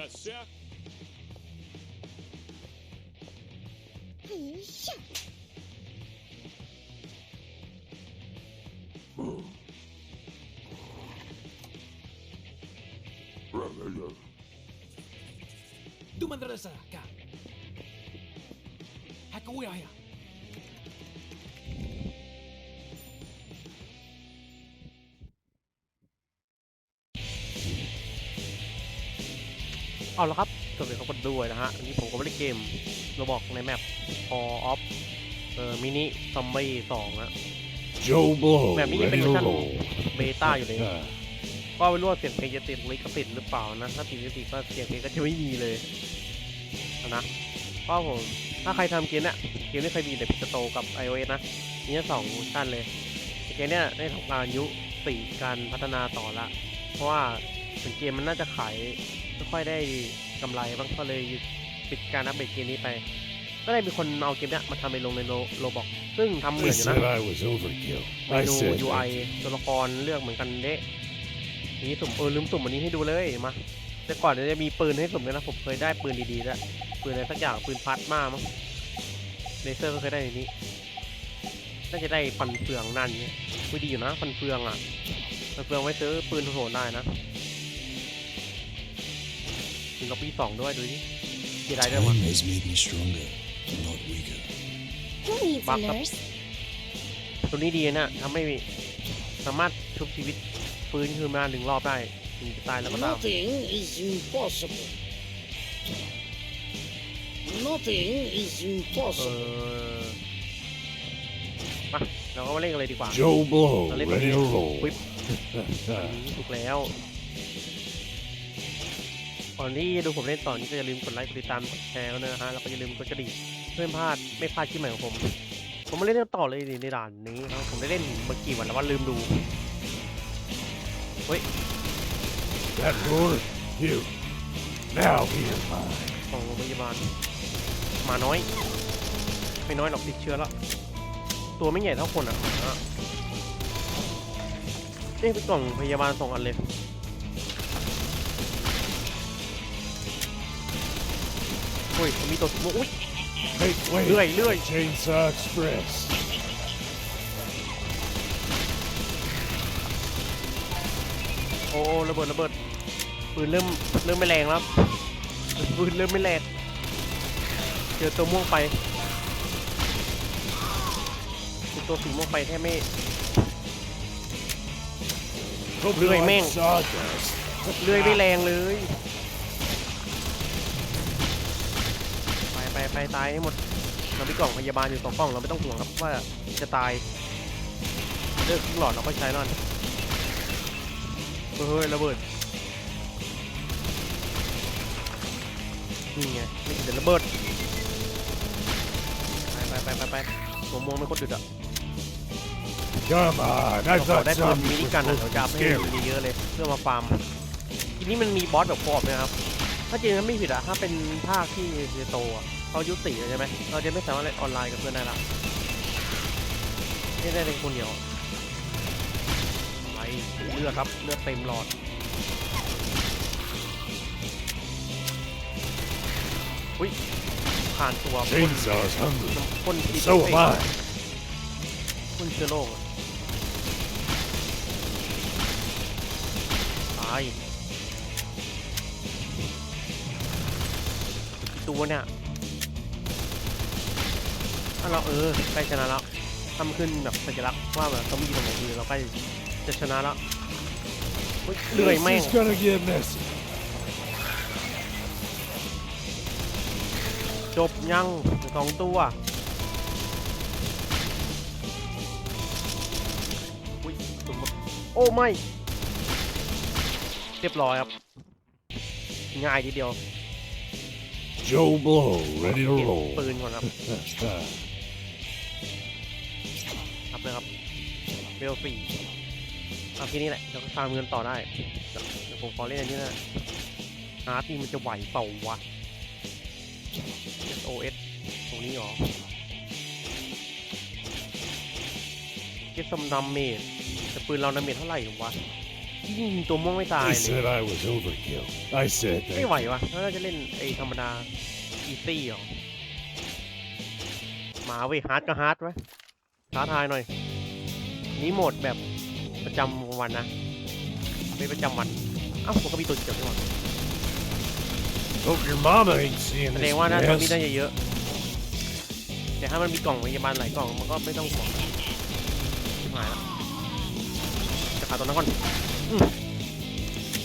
Russia. Russia. Do madrasa ka. Hakawaya. Yeah. เอาละครับสวัสดีครับกันด้วยนะฮะอันนี้ผมก็ไม่ได้เกมเราบอกในแมป Call of เอ่อมินิซอมบี้สองนะ Joe Blow, แบบนี้ยังเป็น ready เวอ to ร์ชัน roll. เบต้าอยู่เลย Uh, ก็ไม่รู้ว่าเสียงเพลงจะติดลิขสิทธิ์หรือเปล่านะ ถ้าติดลิขสิทธิ์ก็เสียงเพลงก็จะไม่มีเลยนะก็ผม ถ้าใครทำเกมเนี้ยเกมนี้เคยมีแต่พิกโตกับ iOS นะมีแค่สองเวอร์ชันเลยแต่เกมเนี้ยได้ทำการยุติการพัฒนาต่อละ เพราะว่าเหมือนเกมมันน่าจะขาย ไม่ค่อยได้กำไรบ้างก็เลยปิดการอัปเดตเกมนี้ไป ก็เลยมีคนเอาเกมเนี้ยมาทำไปลงในโลบอกซึ่งทำเหมื I อนอยู่นะ said I was overkill. เม I นู said UI ตัวละครเลือกเหมือนกันเดะนี่สุ่มเออลืมสุ่มอันนี้ให้ดูเลยมาแต่ก่อนเนี่ยจะมีปืนให้สุ่มด้วยนะผมเคยได้ปืนดีๆด้วยปืนอะไรสักอย่างปืนพัดมามั้งเลเซอร์ก็เคยได้ในนี้น่าจะได้ฟันเฟืองนั่นเนี่ยไม่ดีอยู่นะฟันเฟืองอะฟันเฟืองไว้ซื้อปืนโหดได้นะ มีล็อบบี้สองด้วยดูดิกี่ได้ด้วยวะ Time has made me stronger, not weaker. who needs a Back up. nurse? ตัวนี้ดีนะทำให้สามารถชุบชีวิตฟื้นคืนมาหนึ่งรอบได้ถึงจะตายแล้วก็ตาม Nothing is impossible. Nothing is เอ impossible. อมาเราก็มาเล่นกันเลยดีกว่า Joe Blow, เราเล่น ready to วิ roll. ปถูกแล้ว ก่อนที่จะดูผมเล่นต่อนี้ก็อย่าลืมกดไลค์กดติดตามกดแชร์กันด้วยนะฮะแล้วก็อย่าลืมกดกระดิ่งเพื่อไม่พลาดไม่พลาดคลิปใหม่ของผม ผมมาเล่นต่อเลยในด่านนี้ครับผมได้เล่นเมื่อกี่วันแล้วว่าลืมดู That roar, you. Now be mine. ของโรงพยาบาลหมาน้อย ไม่น้อยหรอกติดเชื้อแล้ว ตัวไม่ใหญ่เท่าคนอะหมาอะนี่เป็นกล่องพยาบาลสองอันเลย โอ้ยมีตัวสมมุติอุ้ย Make way. เลื่อยเลื่อย Chainsaw Express. โอ้โอ้ระเบิดระเบิดปืนเริ่มเริ่มไม่แรงแล้วปืนเริ่มไม่แรงเจอตัวม่วงไปเจอตัวสีม่วงไปแทบไม่ Hope you Lười like men. sawdust. เลื่อยไม่แรงเลย ไปไปไปตายให้หมดเรามีกล่องพยาบาลอยู่สองกล่องเราไม่ต้องห่วงครับว่าจะตายเลิกครึ่งหลอดเราก็ใช้แล้วนะเฮ้ยระเบิดนี่ไงนี่เดี๋ยวระเบิดไปไปไปไปไปตัวม่วงไม่โคตรดึกอะ Come on, I เราขอ thought ได้ปืน zombies มินิ were กันอะ supposed เดี๋ยว to จะ be เอาไปให้ scary. เยอะๆเลยเพื่อมาฟาร์มทีนี้มันมีบอสแบบฟอร์มนะครับ ถ้าจริงๆไม่ผิดอะถ้าเป็นภาคที่เยโตอะ เขายุติใช่ไหมเราจะไม่สามารถเล่นออนไลน์กับเพื่อนได้ละไม่ได้เล่นคนเดียวไปเลือดครับเลือดเต็มหลอดอุ้ยผ่านตัวพ่น Chainsaw's hungry. พ่นพิษ So am I. พ่นเชื้อโรคอะตายกี่ตัวเนี่ย ถ้าเราเออใกล้ชนะแล้วทำขึ้นแบบสัญลักษณ์ว่าแบบต้องมีตรงไหนดีเราใกล้จะชนะแล้วเฮ้ยเลื่อย This แม่ง is gonna get messy. จบยังเหลือสองตัวอุ้ยสุดมากโอ้ไม่ เรียบร้อยครับ ง่ายทีเดียว Joe Blow, ready to เก็บ roll. ปืนก่อนครับครับ เวลสี่เอาแค่นี้แหละเราก็ตามเงินต่อได้เดี๋ยวผมขอเล่นอันนี้นะอาร์ตีมันจะไหวเปล่าวะ SOS ตรงนี้หรอ Get some damage แต่ปืนเราดาเมจเท่าไหร่วะยิงตัวม่วงไม่ตาย They เลย said I was overkill. I said ไม่ that. ไหววะแล้วเราจะเล่นไอ้ธรรมดาอีซี่หรอมาเว้ยฮาร์ดก็ฮาร์ดไว้ยท้าทายหน่อย นี่โหมดแบบประจำวันนะ ไม่ประจำวันเอ้าผมก็มีตัวเกี่ยวด้วยว่ะ Hope your mama ain't seeing แส this ดงว่าน่าจะมี mess. ได้เยอะๆแต่ถ้ามันมีกล่องพยาบาลหลายกล่องมันก็ไม่ต้องห่วงชิบหายละจะขาตัวนั้นก่อนอืม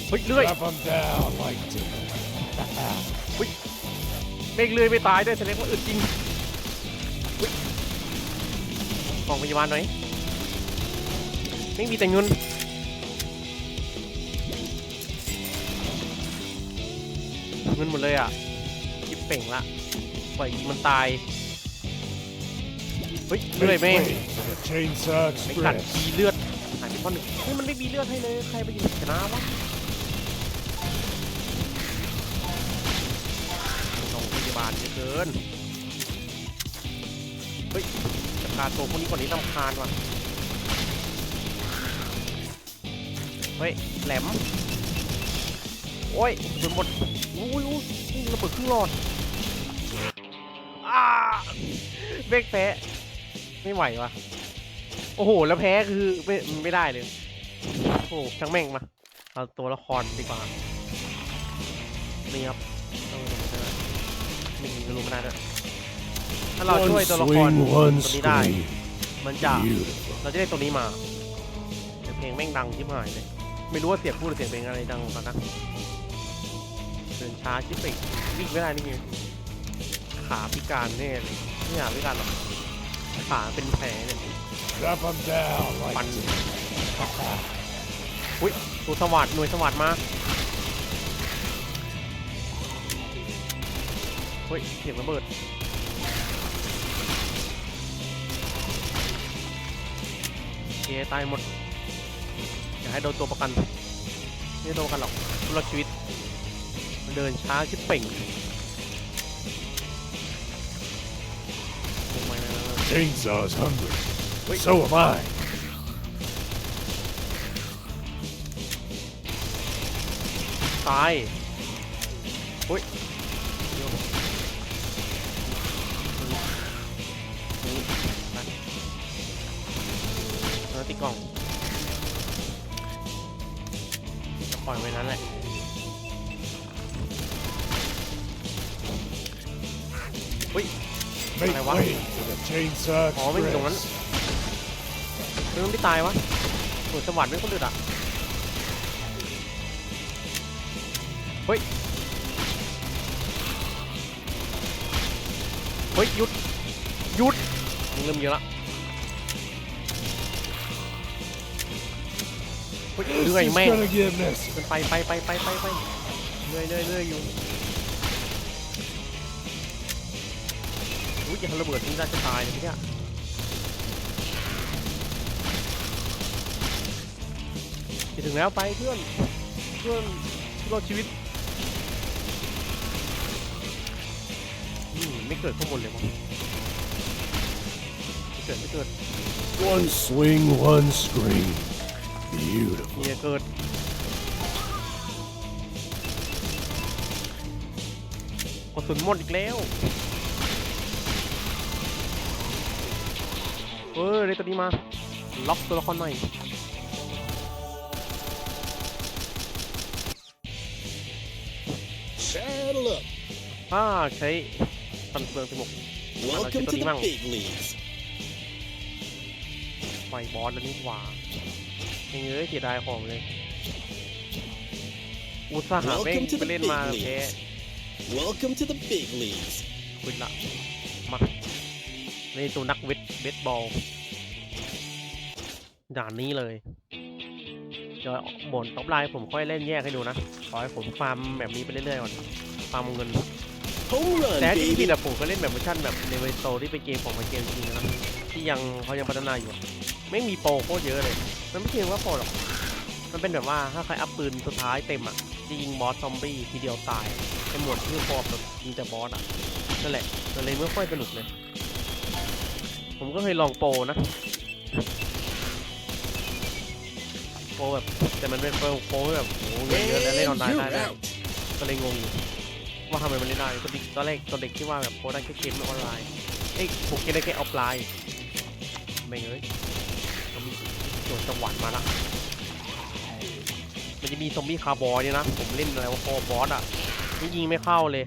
เฮ้ยเลื่อย Drop 'em down like this. เมฆเลื่อยไม่ตายด้วยแสดงว่าอึดจริงอุ๊ยกล่องพยาบาลหน่อย ไม่มีแต่เงินเงินหมดเลยอะยิบเป่งละปล่อยยิงมันตาย เฮ้ยเลื่อยแม่งไม่กัดมีเลือดหายไปก้อนหนึ่งเฮ้ยมันไม่มีเลือดให้เลย ใครไปยิงชนะวะโรงพยาบาลเยอะเกิน เฮ้ยจะพาตัวพวกนี้ก่อนนี้ลำคาญว่ะ เฮ้ย แหลม โอ้ยกระสุนหมดอุ้ยอุ้ยระเบิดครึ่งหลอดอ้าเบรกแพ้ไม่ไหววะโอ้โห แล้วแพ้คือไม่ไม่ได้เลย โอ้โหช่างแม่งมา เอาตัวละครดีกว่า นี่ครับเออลงมาได้มีลงมาได้ด้วยถ้าเราช่วยตัวละครตัวนี้ได้ มันจะ เราจะได้ตัวนี้มาแต่เพลงแม่งดังชิบหายเลย ไม่รู้ว่าเสียงพูดหรือเสียงเพลงอะไรดังกว่ากันนะเดินช้าชิบไปวิ่งไม่ได้นี่ไงขาพิการแน่เลยไม่ขาพิการหรอกขาเป็นแผลเนี่ย Drop 'em down like ฟัน this. อุ้ยตัวสวัสดหน่วยสวัสดมาเฮ้ยเสียงระเบิดเคตายหมดอย่า ให้โดนตัวประกันไม่โดนประกันหรอกรอดชีวิตมันเดินช้าชิบเป่งไม่ไม่ไม่ไม่ Chainsaw's hungry. Wait. So am I. ตายอุ้ยโย นั้นแหละ Make อะไรวะ? way for the Chainsaw อ๋อไม่มีตรงนั้น Express. เรื่องไม่ตายวะหน่วยสวัสดิ์ไม่คนเดือดอะ เฮ้ย เฮ้ยหยุดหยุดมึงเริ่มเยอะละ เหนื่อยแม่งไปไปไปไปไปไปเหนื่อยเหนื่อยเหนื่อยอยู่อุ้ยอยาทำระเบิดนี่น่าจะตายเลยเนี่ยจะถึงแล้วไปเพื่อนเพื่อนรอดชีวิตอืมไม่เกิดข้างบนเลยมั้งไม่เกิดไม่เกิด One swing, one scream. Beautiful. เนี่ยเกิดกระสุนหมดอีกแล้ว เออได้ตัวนี้มา ล็อกตัวละครหน่อย Saddle up. อ่าใช้ตันเปลืองสมก Welcome to Tony the Mang. big leagues. ไฟบอสแล้วนี่หว่า เองเอ้ยเสียดายของเลย อุตส่าห์แม่ง Welcome to ไป the เล่น big มาแพ้ leagues. Welcome to the big leagues. คุยละมาในตัวนักเวทเบสบอลด่านนี้เลยเดี๋ยวบนท็อปไลน์ผมค่อยเล่นแยกให้ดูนะ ขอให้ผมฟาร์มแบบนี้ไปเรื่อยๆก่อน ฟาร์มเงิน Home run, แต่ที่ baby. ผิดอะผมก็เล่นแบบเวอร์ชันแบบในเวอร์โตที่เป็นเกมของมันเกมจริงนะที่ยังเขายังพัฒนาอยู่อะไม่มีโปรโคตรเยอะเลย มันไม่เพียงว่าโปรหรอก มันเป็นแบบว่าถ้าใครอัพปืนสุดท้ายเต็มอะจะยิงบอสซอมบี้ทีเดียวตายไอ้หมวดที่ฟอร์มแบบยิงแต่บอสอะนั่นแหละมันเลยไม่ค่อยสนุกเลย ผมก็เคยลองโปรนะโปรแบบแต่มันเป็นโปรโปรแบบโอ้โหเงินเยอะแล้วเล่นออนไลน์ได้ด้วย out. ก็เลยงงอยู่ว่าทำไมมันเล่นได้ตอนเด็กตอนแรกตอนเด็กที่ว่าแบบโปรได้แค่เกมออนไลน์เอ้ยผมเกมได้แค่ออฟไลน์ไม่เอ้ย จทย์จังหวัดมาละมันจะมีซอมบี้คาร์บอยเนี่ยนะ ผมเล่นอะไรว่าคอบอสอะนี่ยิงไม่เข้าเลย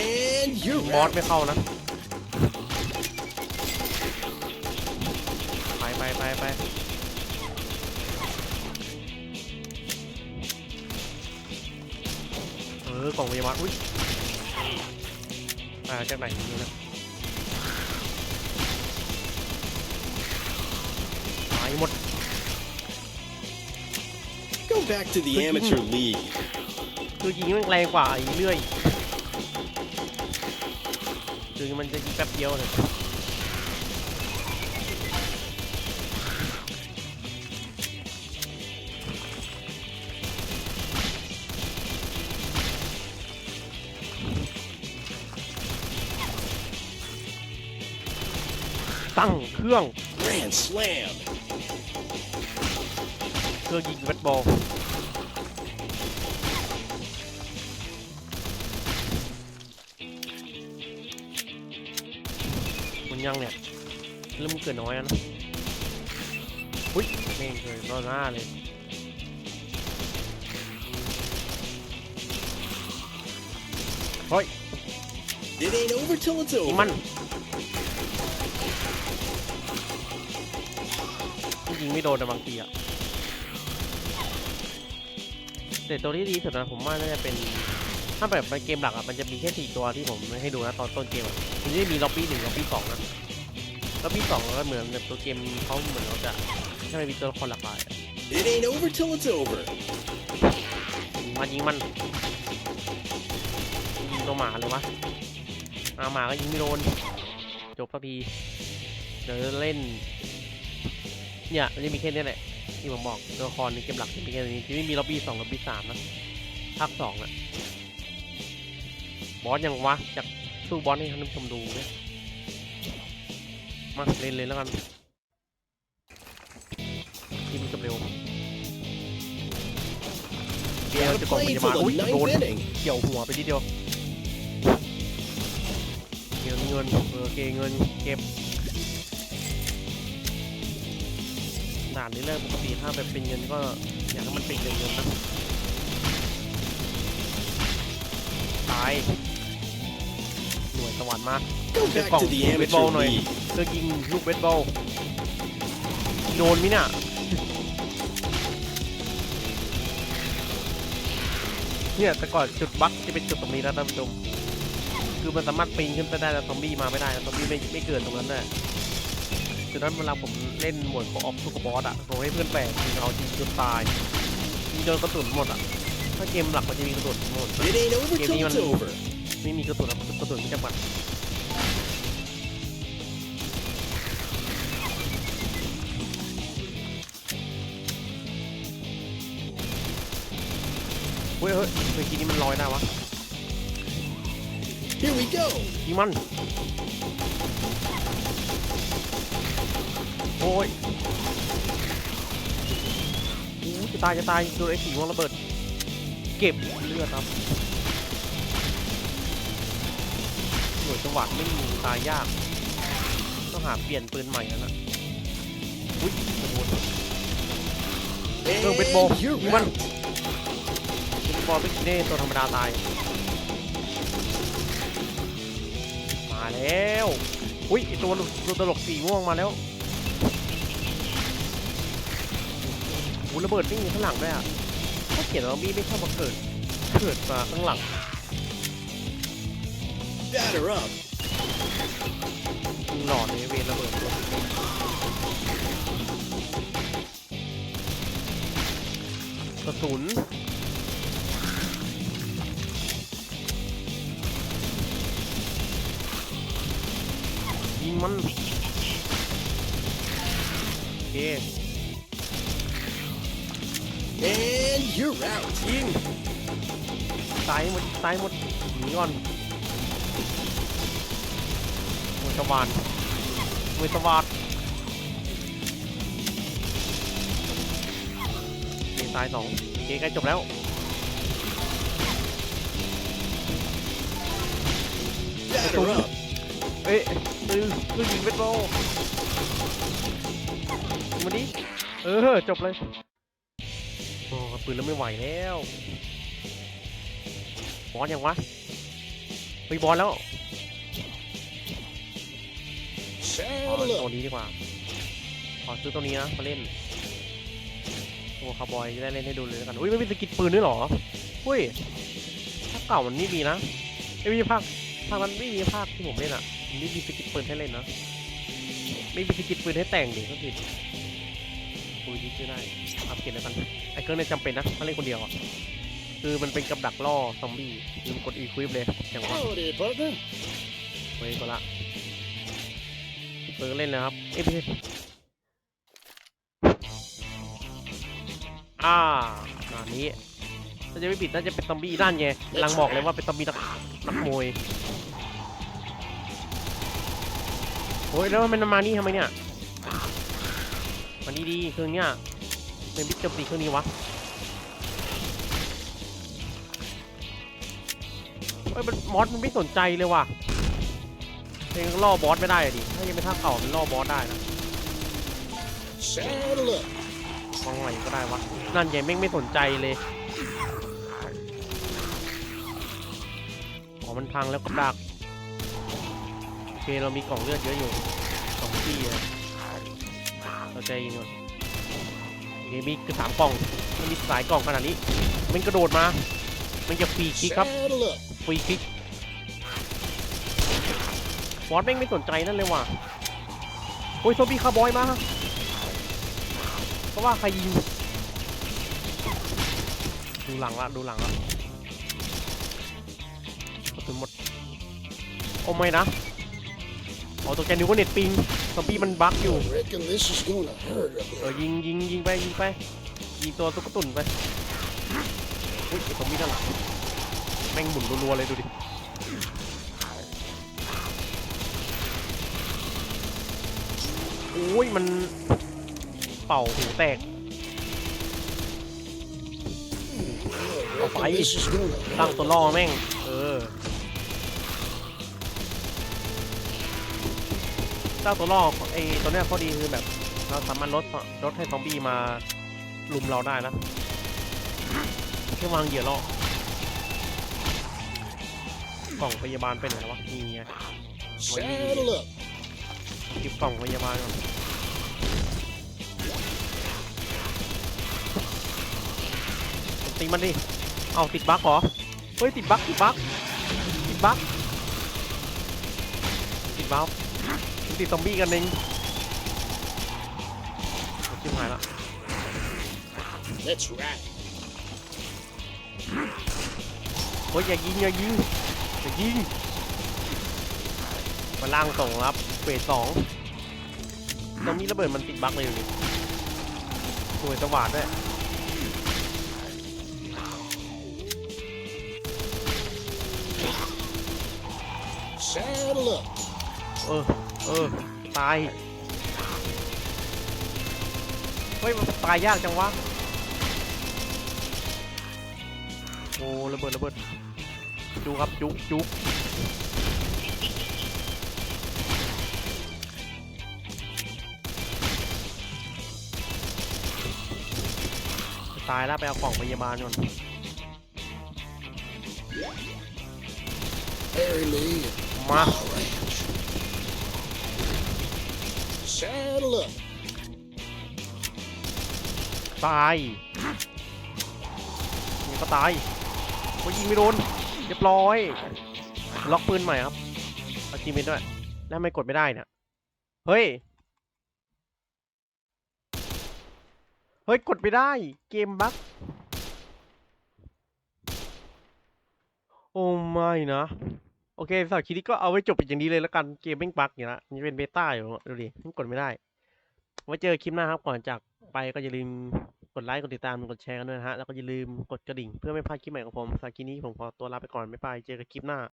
And ยิ you're งบอส out. ไม่เข้านะไปไปไปไปเออกล่องพยาบาลอุ้ยมาจากไหนนี่นะายหมด Go back to the amateur league. คือยิงมันแรงกว่าไอ้เรื่อยคือมันจะยิงแป๊บเดียวเลย ตั้งเครื่อง Grand slam. เครื่องยิงเวทบอลมันยังเนี่ยเริ่มนเกิดน้อยแล้วนะอุ้ยแม่งเกิดรอหน้าเลยเฮ้ย It ain't over till it's ยิง over. มันยิงไม่โดนนะบางทีอะ แต่ตัวที่ดีที่สุดนะผมว่าน่าจะเป็นถ้าแบบในเกมหลักอะมันจะมีแค่สี่ตัวที่ผมให้ดูนะตอนต้นเกมอะมันจะมีล็อบบี้หนึ่งล็อบบี้สองนะล็อบบี้สองก็เหมือนแบบตัวเกมเขาเหมือนเราจะถ้าไม่มีตัวละครหลากหลายอะ It ain't over till it's over. ยิงมันยิงมันยิงตัวหมาเลยวะอาหมาก็ยิงไม่โดนจบสักทีเดี๋ยวเล่นเนี่ยมันจะมีแค่นี้แหละ ที่ผมบอกตัวละครในเกมหลักจะมีแค่นี้ที่ไม่มีล็อบบี้สองล็อบบี้สามนะภาคสองอะบอสยังวะจากสู้บอสให้ท่านผู้ชมดูเนี่ยมาเล่นเลยแล้วกันทีมนจบเร็วเดียวจะกล่องพ play ยาอุ้ยโดนเกี่ยวหัวไปทีเดียวเกี่ยวเงินเออเกเงินเก็บานนี้เริ่มปกติถ้าแบบเป็นเงินก็อยากให้มันเป็นเงินเงินนะตายหน่วยสวรรค์มา Go Good back call. to the Good amateur ball, Noy. league. เพื่อยิงลูกเบสบอลโดนมิน่ะเนี่ยแต่ก่อนจุดบั๊กจะเป็นจุดตรงนี้นะท่านผู้ชมคือมันสามารถปีนขึ้นไปได้แต่ซอมบี้มาไม่ได้นะซอมบี้ไม่ไม่เกิดตรงนั้นน่ะ จุดนั้นเวลาผมเล่นหมวดของออฟสุกบอสอะผมให้เพื่อนแปลกยิงเอาทีจนตายยิงจนกระสุนหมดอะถ้าเกมหลักมันจะมีกระสุนหมด It ain't over Give me till it's one. over. ไม่มีกระสุนอะกระสุนไม่จำกัดเฮ้ยเฮ้ยเมื่อกี้นี้มันลอยได้วะ Here we go. ยิงมัน โอ้ยโอ้จะตายจะตายโดนไอ้สีวงระเบิด เก็บเลือดครับหน่วยจังหวัดไม่มีตายยาก ต้องหาเปลี่ยนปืนใหม่แล้วนะอุ้ยโอ้โห And Go, bit ball. you're Come on. out. เป็นบอลพิกเน่ตัวธรรมดาตาย มาแล้ว อุ้ยตัวตัวตลกสีม่วงมาแล้ว โอ้ระเบิดวิ่งอยู่ข้างหลังด้วยอะเขาเขียนว่าบี้ไม่ชอบมาเกิด เกิดมาข้างหลัง Batter up. หลอดเลยเวรระเบิดตัวกระสุนยิงมันโอเค you're out. ยิงตายหมดตายหมดหนีก่อนมวยสวานมวยสวาดตายสองโอเคใกล้จบแล้ว Batter up. เอ้ยคือคือยิงเป็นโบมาดิเออจบเลยโอ้ ปืนแล้วไม่ไหวแล้วบอสยังวะไปบอสแล้วอ๋อ Saddle ตัว up. นี้ดีกว่าขอซื้อตัวนี้นะมาเล่นตัวคาร์บอยจะได้เล่นให้ดูเลยแล้วกันอุ้ยไม่มีสกิดปืนด้วยเหรออุ้ยภาคเก่ามันไม่มีนะไม่มีภาคภาคนั้นไม่มีภาคที่ผมเล่นอะมันไม่มีสกิดปืนให้เล่นนะไม่มีสกิดปืนให้แต่งดิก็ผิด คุยที่ชื่อได้อัพเกรดแล้วกันไอ้เครื่องนี่ยจำเป็นนะถ้าเล่นคนเดียวอะคือมันเป็นกับดักล่อซอมบี้ลืมกดอีควิปเลยอย่างว่าเว้ยก็ละเปิดเล่นเลยครับเอ้ยไม่ใช่อ่าอันนี้ถ้าจะไม่ผิดน่าจะเป็นซอมบี้ด้านไงลังบอกเลยว่าเป็นซอมบี้นักนักมวยโอ้ยแล้วมันมานี่ทำไมเนี่ย มันนี่ดีเครื่องเนี้ยเป็นบิ๊กจมตีเครื่องนี้วะเฮ้ยมันมอสมันไม่สนใจเลยว่ะเพลงล่อบอสไม่ได้อะดิถ้ายังเป็นท่าเก่ามันล่อบอสได้นะ Saddle up. มองไหนก็ได้วะนั่นใหญ่แม่งไม่สนใจเลยอ๋อมันพังแล้วก็ดักโอเคเรามีกล่องเลือดเยอะอยู่สองที่อะ ใจเย็นก่อนเคมีคือสามกล่องมันมีสายกล่องขนาดนี้ มันกระโดดมา มันจะฟรีคิกครับฟรีคิกบอสแม่งไม่สนใจนั่นเลยว่ะโอ้ยโซบี้คาร์บอยมาเพราะว่าใครยิงดูหลังละดูหลังละกระสุนหมดโอ้ไม่นะ อ๋อตัวแกนิวว่าเน็ตปิงซอมบี้มันบั๊กอยู่ Reckon this is gonna hurt a เออ bit. ยิงยิงยิงไปยิงไปยิงตัวตุ๊กตุ่นไปอุ้ยไอ้ซอมบี้นั่นแหละแม่งหมุนรัวๆเลยดูดิโอ้ยมันเป่าหูแตก Reckon Bye. this is gonna ตั้ง hurt. ตัวล่อแม่ง เออ ตั้งตัวล่อไอ้ตัวเนี้ยข้อดีคือแบบเราสามารถลดลดให้ซอมบี้มาลุมเราได้นะแค่วางเหยื่อล่อกล่องพยาบาลไปไหนแล้ววะนี่ไงหยิบกล่องพยาบาลก่อนตีมันดิ เอาติดบั๊กเหรอ เฮ้ยติดบั๊กติดบั๊กติดบั๊กติดบั๊ก ติดซอมบี้กันเองโอ้ชิบหายละ That's right. เฮ้ยอย่ายิงอย่ายิงอย่ายิงมาล่างส่งรับเฟสสองซอมบี้ระเบิดมันติดบั๊กเลยอยู่นี่สวยสว่างด้วย Saddle up. เออ เออ ตาย เฮ้ย มันตายยากจังวะ โอ้ระเบิดระเบิด จุกครับ จุกจุกตายแล้วไปเอากล่องพยาบาลก่อน Harry Lee. มา saddle up. ตายนี่ก็ตายโอ้ยยิงไม่โดนเรียบร้อย ล็อกปืนใหม่ครับเอาจีเมนด้วย แล้วไม่กดไม่ได้เนี่ย เฮ้ย เฮ้ย กดไม่ได้ เกมบั๊กโอ้ไม่นะ โอเคสำหรับคลิปนี้ก็เอาไว้จบไปอย่างนี้เลยแล้วกันเกมเม่งบั๊กอยู่ละนี่เป็นเบต้าอยู่ดูดิมันกดไม่ได้ ไว้เจอคลิปหน้าครับก่อนจากไปก็อย่าลืมกดไลค์กดติดตามกดแชร์กันด้วยนะฮะแล้วก็อย่าลืมกดกระดิ่งเพื่อไม่พลาดคลิปใหม่ของผมสำหรับคลิปนี้ผมขอตัวลาไปก่อนไม่ไปเจอกันคลิปหน้า